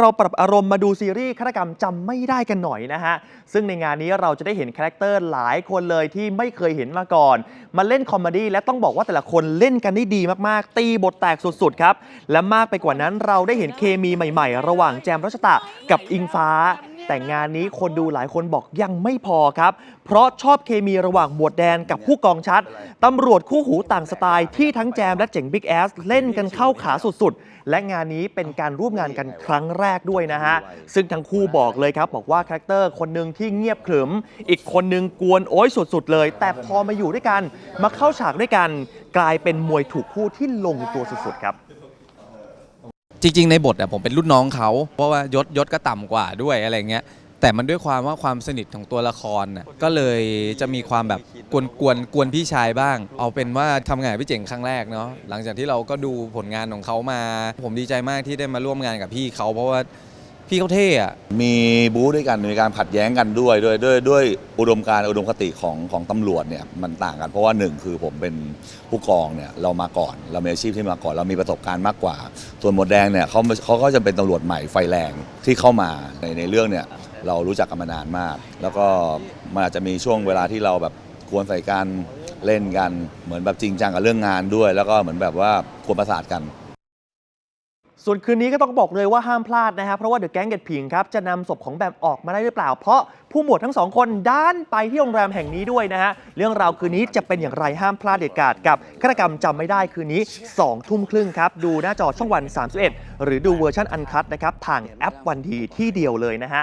เราปรับอารมณ์มาดูซีรีส์ฆาตกรรมจำไม่ได้กันหน่อยนะฮะ ซึ่งในงานนี้เราจะได้เห็นคาแรคเตอร์หลายคนเลยที่ไม่เคยเห็นมาก่อน มาเล่นคอมเมดี้และต้องบอกว่าแต่ละคนเล่นกันได้ดีมากๆ ตีบทแตกสุดๆครับ และมากไปกว่านั้นเราได้เห็นเคมีใหม่ ๆ ระหว่างแจมรัชตะกับอิงฟ้า แต่งานนี้คนดูหลายคนบอกยังไม่พอครับ เพราะชอบเคมีระหว่างหมวดแดนกับผู้กองชัดตำรวจคู่หูต่างสไตล์ที่ทั้งแจมและเจ๋งบิ๊กแอสเล่นกันเข้าขาสุดๆ และงานนี้เป็นการร่วมงานกันครั้งแรกด้วยนะฮะ ซึ่งทั้งคู่บอกเลยครับ บอกว่าคาแรคเตอร์คนหนึ่งที่เงียบขรึม อีกคนหนึ่งกวนโอ้ยสุดๆเลย แต่พอมาอยู่ด้วยกัน มาเข้าฉากด้วยกัน กลายเป็นมวยถูกคู่ที่ลงตัวสุดๆครับ จริง ๆ ในบทอะผมเป็นรุ่นน้องเขาเพราะว่ายศยศก็ต่ำกว่าด้วยอะไรเงี้ย แต่มันด้วยความว่าความสนิทของตัวละครน่ะก็เลยจะมีความแบบกวนกวนกวนพี่ชายบ้าง เอาเป็นว่าทำงานกับพี่เจ๋งครั้งแรกเนาะหลังจากที่เราก็ดูผลงานของเขามา ผมดีใจมากที่ได้มาร่วมงานกับพี่เขาเพราะว่า พี่เขาเท่อะมีบู๊ด้วยกันมีการขัดแย้งกันด้วยด้วยด้วยด้วยอุดมการณ์อุดมคติของของตำรวจเนี่ยมันต่างกันเพราะว่าหนึ่งคือผมเป็นผู้กองเนี่ยเรามาก่อนเรามีอาชีพที่มาก่อน เรามีประสบการณ์มากกว่า ส่วนหมวดแดงเนี่ยเขาเขาก็จะเป็นตำรวจใหม่ไฟแรงที่เข้ามาในในเรื่องเนี่ยเรารู้จักกันมานานมาก แล้วก็มันอาจจะมีช่วงเวลาที่เราแบบกวนใส่กันเล่นกันเหมือนแบบจริงจังกับเรื่องงานด้วย แล้วก็เหมือนแบบว่ากวนประสาทกัน ส่วนคืนนี้ก็ต้องบอกเลยว่าห้ามพลาดนะครับ เพราะว่าเดอะแก๊งเกตผิงครับ จะนำศพของแบมออกมาได้หรือเปล่า เพราะผู้หมวดทั้งสองคนด้านไปที่โรงแรมแห่งนี้ด้วยนะฮะ เรื่องราวคืนนี้จะเป็นอย่างไรห้ามพลาดเด็ดขาดกับฆาตกรรมจำไม่ได้คืนนี้2ทุ่มครึ่งครับ ดูหน้าจอช่องวัน 31 หรือดูเวอร์ชันอันคัดนะครับทางแอปวันดีที่เดียวเลยนะฮะ